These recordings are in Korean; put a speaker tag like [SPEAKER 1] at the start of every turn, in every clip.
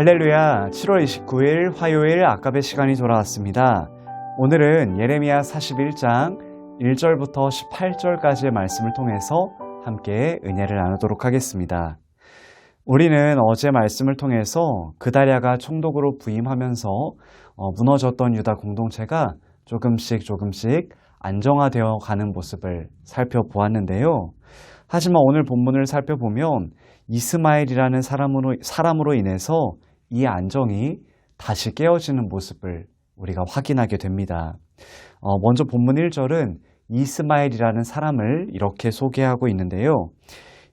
[SPEAKER 1] 할렐루야 7월 29일 화요일 아까의 시간이 돌아왔습니다. 오늘은 예레미야 41장 1절부터 18절까지의 말씀을 통해서 함께 은혜를 나누도록 하겠습니다. 우리는 어제 말씀을 통해서 그다랴가 총독으로 부임하면서 어, 무너졌던 유다 공동체가 조금씩 조금씩 안정화되어 가는 모습을 살펴보았는데요. 하지만 오늘 본문을 살펴보면 이스마엘이라는 사람으로, 사람으로 인해서 이 안정이 다시 깨어지는 모습을 우리가 확인하게 됩니다. 어, 먼저 본문 1절은 이스마엘이라는 사람을 이렇게 소개하고 있는데요.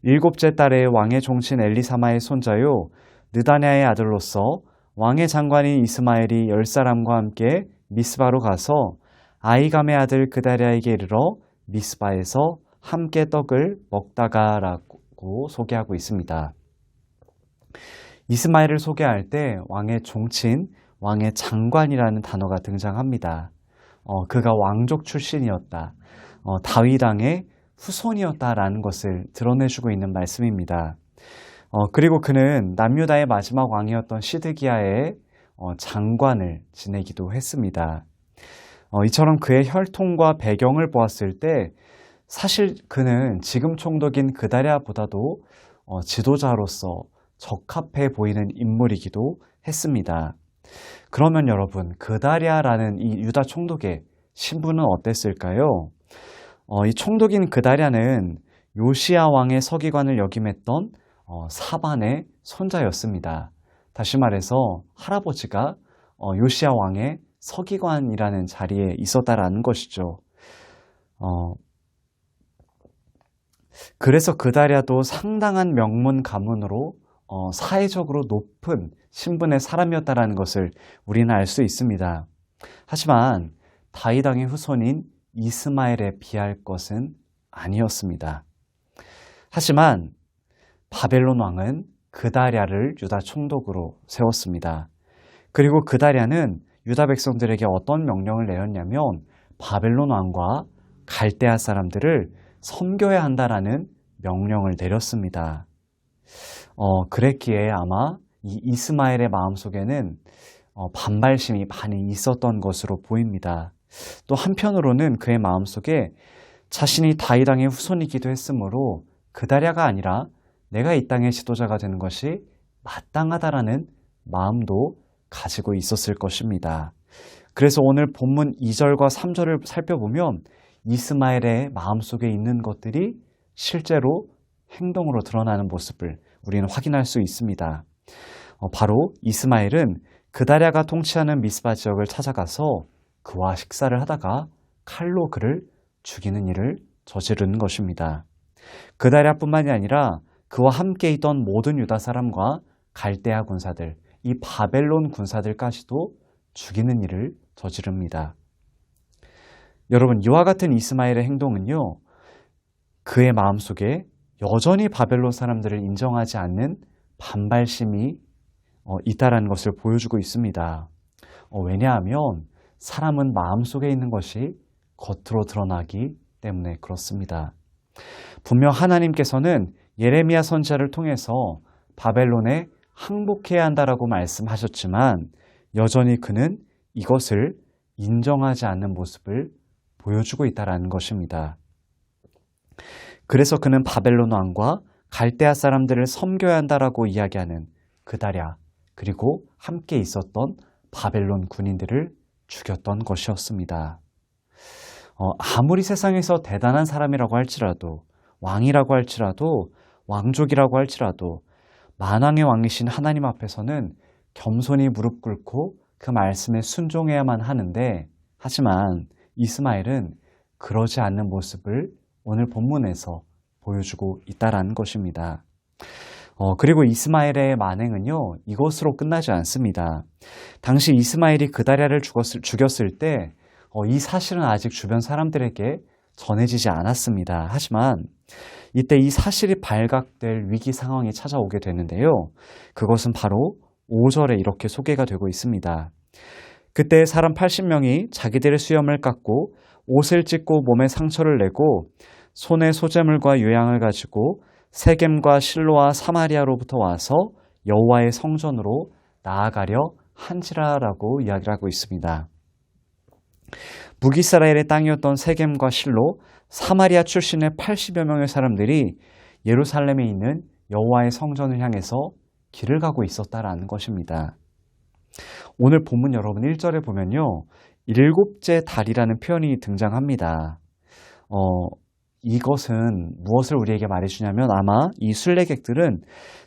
[SPEAKER 1] 일곱째 딸의 왕의 종친 엘리사마의 손자요 느다냐의 아들로서 왕의 장관인 이스마엘이 열 사람과 함께 미스바로 가서 아이감의 아들 그다랴에게 이르러 미스바에서 함께 떡을 먹다가라고 소개하고 있습니다. 이스마엘을 소개할 때 왕의 종친, 왕의 장관이라는 단어가 등장합니다. 어, 그가 왕족 출신이었다. 어, 다윗 왕의 후손이었다라는 것을 드러내주고 있는 말씀입니다. 어, 그리고 그는 남유다의 마지막 왕이었던 시드기야의 어, 장관을 지내기도 했습니다. 어, 이처럼 그의 혈통과 배경을 보았을 때 사실 그는 지금 총독인 그다랴보다도 어, 지도자로서 적합해 보이는 인물이기도 했습니다. 그러면 여러분, 그다랴라는 이 유다 총독의 신분은 어땠을까요? 어, 이 총독인 그다랴는 요시야 왕의 서기관을 역임했던 어, 사반의 손자였습니다. 다시 말해서 할아버지가 어, 요시야 왕의 서기관이라는 자리에 있었다라는 것이죠. 어, 그래서 그다랴도 상당한 명문 가문으로 어, 사회적으로 높은 신분의 사람이었다라는 것을 우리는 알 수 있습니다. 하지만 다이당의 후손인 이스마엘에 비할 것은 아니었습니다. 하지만 바벨론 왕은 그다랴를 유다 총독으로 세웠습니다. 그리고 그다랴는 유다 백성들에게 어떤 명령을 내렸냐면 바벨론 왕과 갈대아 사람들을 섬겨야 한다라는 명령을 내렸습니다. 어, 그랬기에 아마 이 이스마엘의 마음속에는 어, 반발심이 많이 있었던 것으로 보입니다. 또 한편으로는 그의 마음속에 자신이 다이당의 후손이기도 했으므로 그다랴가 아니라 내가 이 땅의 지도자가 되는 것이 마땅하다라는 마음도 가지고 있었을 것입니다. 그래서 오늘 본문 2절과 3절을 살펴보면 이스마엘의 마음속에 있는 것들이 실제로 행동으로 드러나는 모습을 우리는 확인할 수 있습니다. 어, 바로 이스마엘은 그다랴가 통치하는 미스바 지역을 찾아가서 그와 식사를 하다가 칼로 그를 죽이는 일을 저지르는 것입니다. 그다랴뿐만이 아니라 그와 함께 있던 모든 유다 사람과 갈대아 군사들, 이 바벨론 군사들까지도 죽이는 일을 저지릅니다. 여러분, 이와 같은 이스마엘의 행동은요, 그의 마음속에 여전히 바벨론 사람들을 인정하지 않는 반발심이 어, 있다라는 것을 보여주고 있습니다. 어, 왜냐하면 사람은 마음속에 있는 것이 겉으로 드러나기 때문에 그렇습니다. 분명 하나님께서는 예레미야 선지자를 통해서 바벨론에 항복해야 한다라고 말씀하셨지만 여전히 그는 이것을 인정하지 않는 모습을 보여주고 있다라는 것입니다. 그래서 그는 바벨론 왕과 갈대아 사람들을 섬겨야 한다라고 이야기하는 그다랴 그리고 함께 있었던 바벨론 군인들을 죽였던 것이었습니다. 어, 아무리 세상에서 대단한 사람이라고 할지라도 왕이라고 할지라도 왕족이라고 할지라도 만왕의 왕이신 하나님 앞에서는 겸손히 무릎 꿇고 그 말씀에 순종해야만 하는데 하지만 이스마엘은 그러지 않는 모습을 오늘 본문에서 보여주고 있다라는 것입니다. 어, 그리고 이스마엘의 만행은요, 이것으로 끝나지 않습니다. 당시 이스마엘이 그다랴를 죽었을, 죽였을 때, 어, 이 사실은 아직 주변 사람들에게 전해지지 않았습니다. 하지만 이때 이 사실이 발각될 위기 상황이 찾아오게 되는데요. 그것은 바로 5절에 이렇게 소개가 되고 있습니다. 그때 사람 80명이 자기들의 수염을 깎고 옷을 찢고 몸에 상처를 내고 손에 소재물과 유향을 가지고 세겜과 실로와 사마리아로부터 와서 여호와의 성전으로 나아가려 한지라라고 이야기를 하고 있습니다. 북이스라엘의 땅이었던 세겜과 실로 사마리아 출신의 80여 명의 사람들이 예루살렘에 있는 여호와의 성전을 향해서 길을 가고 있었다라는 것입니다. 오늘 본문 여러분 1절에 보면요. 일곱째 달이라는 표현이 등장합니다. 어, 이것은 무엇을 우리에게 말해주냐면 아마 이 순례객들은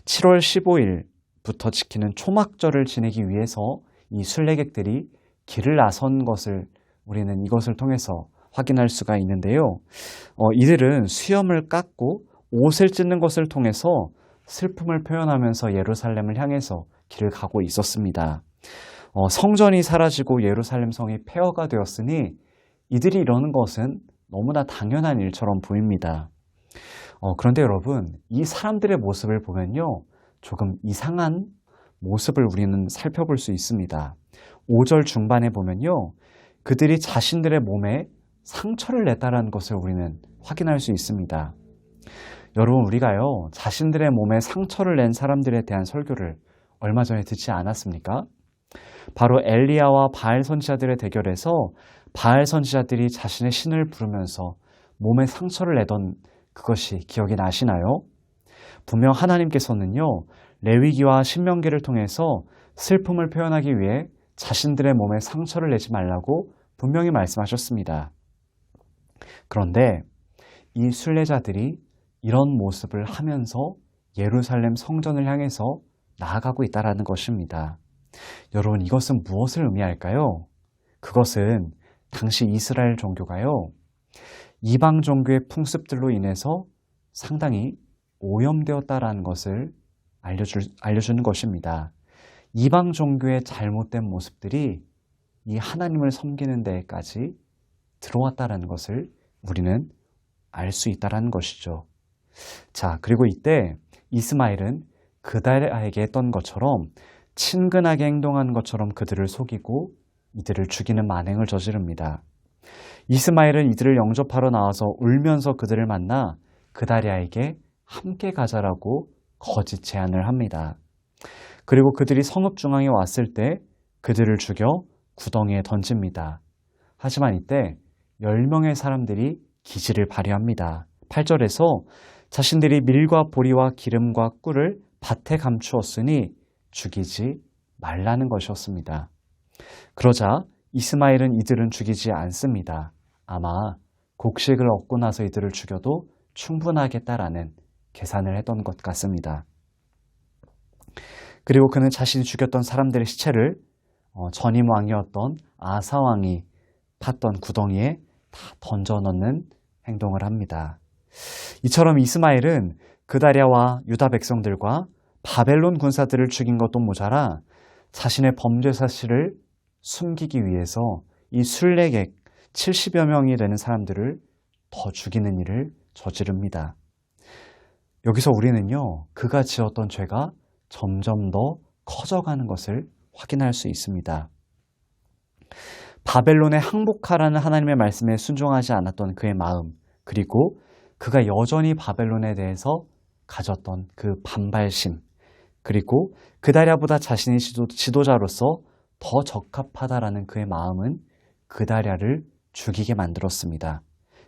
[SPEAKER 1] 7월 15일부터 지키는 초막절을 지내기 위해서 이 순례객들이 길을 나선 것을 우리는 이것을 통해서 확인할 수가 있는데요. 어, 이들은 수염을 깎고 옷을 찢는 것을 통해서 슬픔을 표현하면서 예루살렘을 향해서 길을 가고 있었습니다. 어, 성전이 사라지고 예루살렘 성이 폐허가 되었으니 이들이 이러는 것은 너무나 당연한 일처럼 보입니다. 어, 그런데 여러분, 이 사람들의 모습을 보면요. 조금 이상한 모습을 우리는 살펴볼 수 있습니다. 5절 중반에 보면요. 그들이 자신들의 몸에 상처를 냈다는 것을 우리는 확인할 수 있습니다. 여러분, 우리가요, 자신들의 몸에 상처를 낸 사람들에 대한 설교를 얼마 전에 듣지 않았습니까? 바로 엘리야와 바알 선지자들의 대결에서 바알 선지자들이 자신의 신을 부르면서 몸에 상처를 내던 그것이 기억이 나시나요? 분명 하나님께서는요, 레위기와 신명기를 통해서 슬픔을 표현하기 위해 자신들의 몸에 상처를 내지 말라고 분명히 말씀하셨습니다. 그런데 이 순례자들이 이런 모습을 하면서 예루살렘 성전을 향해서 나아가고 있다는 것입니다. 여러분, 이것은 무엇을 의미할까요? 그것은 당시 이스라엘 종교가요, 이방 종교의 풍습들로 인해서 상당히 오염되었다라는 것을 알려줄, 알려주는 것입니다. 이방 종교의 잘못된 모습들이 이 하나님을 섬기는 데까지 들어왔다라는 것을 우리는 알 수 있다라는 것이죠. 자, 그리고 이때 이스마엘은 그달에게 했던 것처럼 친근하게 행동한 것처럼 그들을 속이고 이들을 죽이는 만행을 저지릅니다. 이스마엘은 이들을 영접하러 나와서 울면서 그들을 만나 그다리아에게 함께 가자라고 거짓 제안을 합니다. 그리고 그들이 성읍 중앙에 왔을 때 그들을 죽여 구덩이에 던집니다. 하지만 이때 10명의 사람들이 기지를 발휘합니다. 8절에서 자신들이 밀과 보리와 기름과 꿀을 밭에 감추었으니 죽이지 말라는 것이었습니다. 그러자 이스마엘은 이들은 죽이지 않습니다. 아마 곡식을 얻고 나서 이들을 죽여도 충분하겠다라는 계산을 했던 것 같습니다. 그리고 그는 자신이 죽였던 사람들의 시체를 어, 전임 왕이었던 아사 왕이 팠던 구덩이에 다 던져 넣는 행동을 합니다. 이처럼 이스마엘은 그다리아와 유다 백성들과 바벨론 군사들을 죽인 것도 모자라 자신의 범죄 사실을 숨기기 위해서 이 순례객 70여 명이 되는 사람들을 더 죽이는 일을 저지릅니다. 여기서 우리는요, 그가 지었던 죄가 점점 더 커져가는 것을 확인할 수 있습니다. 바벨론에 항복하라는 하나님의 말씀에 순종하지 않았던 그의 마음, 그리고 그가 여전히 바벨론에 대해서 가졌던 그 반발심, 그리고 그다랴보다 자신의 지도, 자로서 더 적합하다라는 그의 마음은 그다랴를 죽이게 만들었습니다.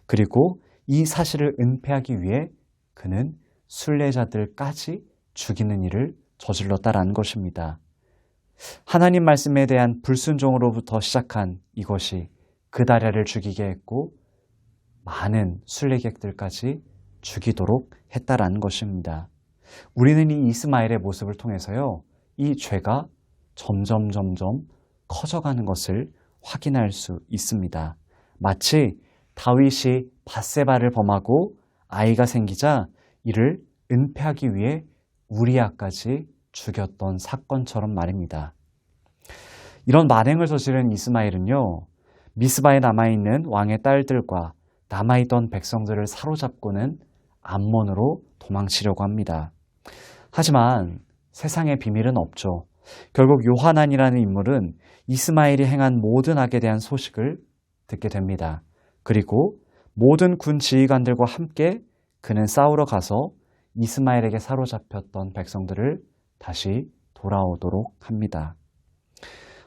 [SPEAKER 1] 그리고 이 사실을 은폐하기 위해 그는 순례자들까지 죽이는 일을 저질렀다라는 것입니다. 하나님 말씀에 대한 불순종으로부터 시작한 이것이 그다랴를 죽이게 했고 많은 순례객들까지 죽이도록 했다라는 것입니다. 우리는 이 이스마엘의 모습을 통해서요, 이 죄가 점점 점점 커져가는 것을 확인할 수 있습니다. 마치 다윗이 바세바를 범하고 아이가 생기자 이를 은폐하기 위해 우리아까지 죽였던 사건처럼 말입니다. 이런 만행을 저지른 이스마엘은요, 미스바에 남아있는 왕의 딸들과 남아있던 백성들을 사로잡고는 암몬으로 도망치려고 합니다. 하지만 세상의 비밀은 없죠. 결국 요하난이라는 인물은 이스마엘이 행한 모든 악에 대한 소식을 듣게 됩니다. 그리고 모든 군 지휘관들과 함께 그는 싸우러 가서 이스마엘에게 사로잡혔던 백성들을 다시 돌아오도록 합니다.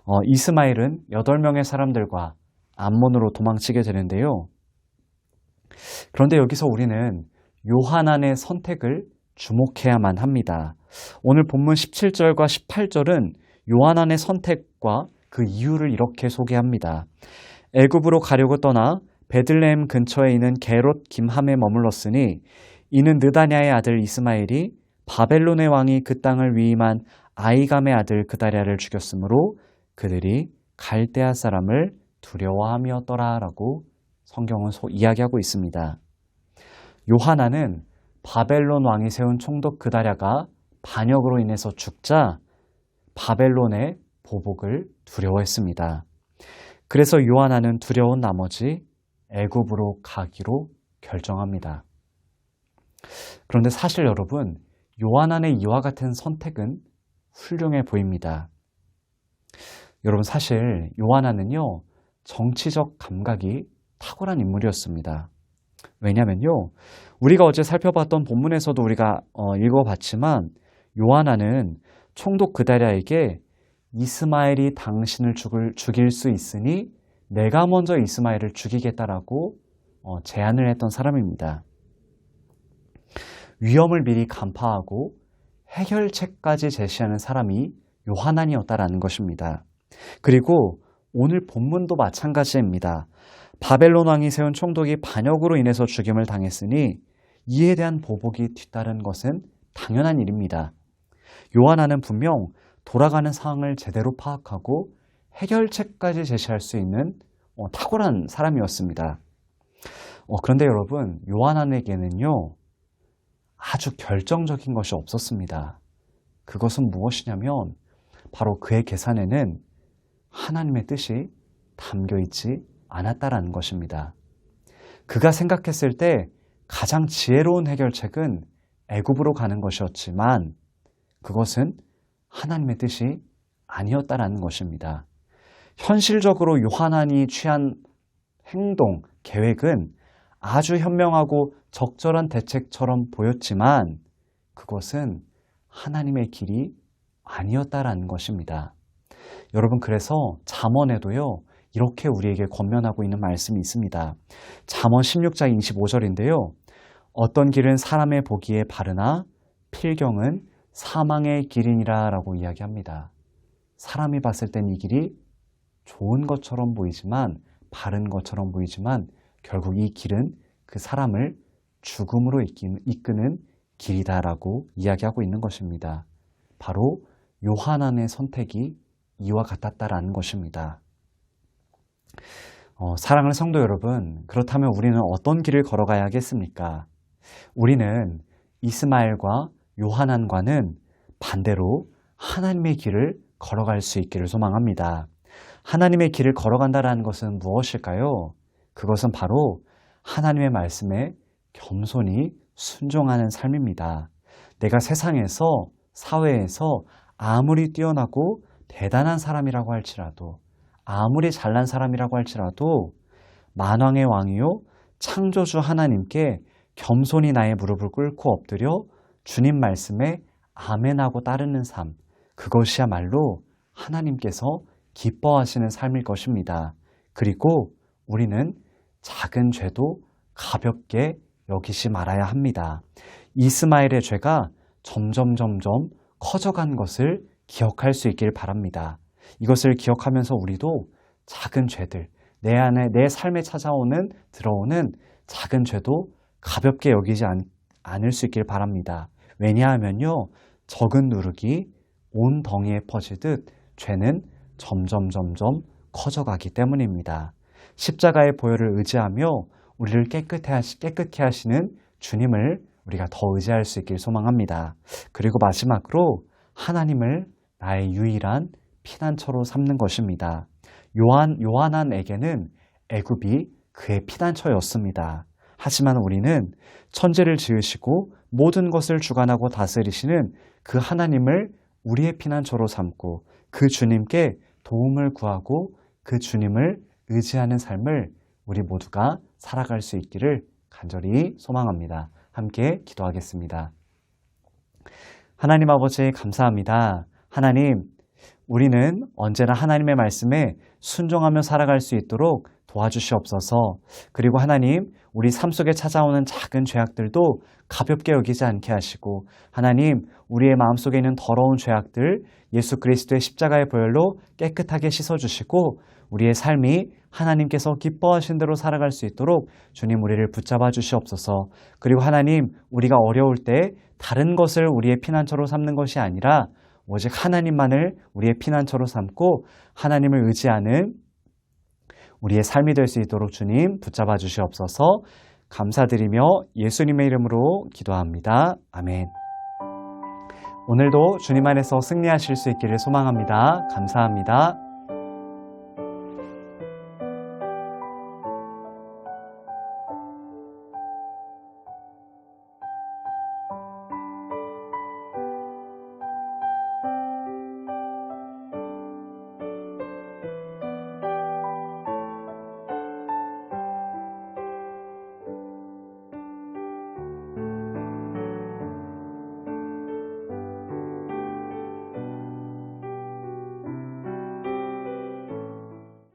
[SPEAKER 1] 어, 이스마일은 8명의 사람들과 암몬으로 도망치게 되는데요. 그런데 여기서 우리는 요하난의 선택을 주목해야만 합니다. 오늘 본문 17절과 18절은 요하난의 선택과 그 이유를 이렇게 소개합니다. 애굽으로 가려고 떠나 베들레헴 근처에 있는 게롯 김함에 머물렀으니 이는 느다냐의 아들 이스마엘이 바벨론의 왕이 그 땅을 위임한 아이감의 아들 그다랴를 죽였으므로 그들이 갈대아 사람을 두려워함이었더라라고 성경은 이야기하고 있습니다. 요하나는 바벨론 왕이 세운 총독 그다랴가 반역으로 인해서 죽자 바벨론의 보복을 두려워했습니다. 그래서 요하나는 두려운 나머지 애굽으로 가기로 결정합니다. 그런데 사실 여러분, 요한안의 이와 같은 선택은 훌륭해 보입니다. 여러분 사실 요한안은요 정치적 감각이 탁월한 인물이었습니다. 왜냐면요 우리가 어제 살펴봤던 본문에서도 우리가 어, 읽어봤지만 요한안은 총독 그다랴에게 이스마엘이 당신을 죽을, 죽일 수 있으니 내가 먼저 이스마엘을 죽이겠다라고 어, 제안을 했던 사람입니다. 위험을 미리 간파하고 해결책까지 제시하는 사람이 요하난이었다라는 것입니다. 그리고 오늘 본문도 마찬가지입니다. 바벨론 왕이 세운 총독이 반역으로 인해서 죽임을 당했으니 이에 대한 보복이 뒤따른 것은 당연한 일입니다. 요하나는 분명 돌아가는 상황을 제대로 파악하고 해결책까지 제시할 수 있는 어, 탁월한 사람이었습니다. 어, 그런데 여러분, 요한안에게는요, 아주 결정적인 것이 없었습니다. 그것은 무엇이냐면, 바로 그의 계산에는 하나님의 뜻이 담겨 있지 않았다라는 것입니다. 그가 생각했을 때 가장 지혜로운 해결책은 애굽으로 가는 것이었지만 그것은 하나님의 뜻이 아니었다라는 것입니다. 현실적으로 요한안이 취한 행동, 계획은 아주 현명하고 적절한 대책처럼 보였지만 그것은 하나님의 길이 아니었다라는 것입니다. 여러분 그래서 잠언에도요 이렇게 우리에게 권면하고 있는 말씀이 있습니다. 잠언 16장 25절인데요. 어떤 길은 사람의 보기에 바르나 필경은 사망의 길이니라 라고 이야기합니다. 사람이 봤을 땐 이 길이 좋은 것처럼 보이지만 바른 것처럼 보이지만 결국 이 길은 그 사람을 죽음으로 이끄는 길이다라고 이야기하고 있는 것입니다. 바로 요한안의 선택이 이와 같았다라는 것입니다. 어, 사랑하는 성도 여러분, 그렇다면 우리는 어떤 길을 걸어가야 하겠습니까? 우리는 이스마엘과 요한안과는 반대로 하나님의 길을 걸어갈 수 있기를 소망합니다. 하나님의 길을 걸어간다는 것은 무엇일까요? 그것은 바로 하나님의 말씀에 겸손히 순종하는 삶입니다. 내가 세상에서, 사회에서 아무리 뛰어나고 대단한 사람이라고 할지라도, 아무리 잘난 사람이라고 할지라도, 만왕의 왕이요, 창조주 하나님께 겸손히 나의 무릎을 꿇고 엎드려 주님 말씀에 아멘하고 따르는 삶, 그것이야말로 하나님께서 기뻐하시는 삶일 것입니다. 그리고 우리는 작은 죄도 가볍게 여기지 말아야 합니다. 이스마엘의 죄가 점점 점점 커져간 것을 기억할 수 있길 바랍니다. 이것을 기억하면서 우리도 작은 죄들, 내 안에, 내 삶에 찾아오는, 들어오는 작은 죄도 가볍게 여기지 않, 않을 수 있길 바랍니다. 왜냐하면요, 적은 누룩이 온 덩이에 퍼지듯 죄는 점점 점점 커져가기 때문입니다. 십자가의 보혈을 의지하며 우리를 깨끗해, 깨끗해 하시는 주님을 우리가 더 의지할 수 있길 소망합니다. 그리고 마지막으로 하나님을 나의 유일한 피난처로 삼는 것입니다. 요한, 요한안에게는 애굽이 그의 피난처였습니다. 하지만 우리는 천재를 지으시고 모든 것을 주관하고 다스리시는 그 하나님을 우리의 피난처로 삼고 그 주님께 도움을 구하고 그 주님을 의지하는 삶을 우리 모두가 살아갈 수 있기를 간절히 소망합니다. 함께 기도하겠습니다. 하나님 아버지 감사합니다. 하나님, 우리는 언제나 하나님의 말씀에 순종하며 살아갈 수 있도록 도와주시옵소서. 그리고 하나님, 우리 삶 속에 찾아오는 작은 죄악들도 가볍게 여기지 않게 하시고, 하나님, 우리의 마음 속에 있는 더러운 죄악들 예수 그리스도의 십자가의 보혈로 깨끗하게 씻어주시고, 우리의 삶이 하나님께서 기뻐하신 대로 살아갈 수 있도록 주님 우리를 붙잡아 주시옵소서. 그리고 하나님, 우리가 어려울 때 다른 것을 우리의 피난처로 삼는 것이 아니라 오직 하나님만을 우리의 피난처로 삼고 하나님을 의지하는 우리의 삶이 될 수 있도록 주님 붙잡아 주시옵소서 감사드리며 예수님의 이름으로 기도합니다. 아멘. 오늘도 주님 안에서 승리하실 수 있기를 소망합니다. 감사합니다.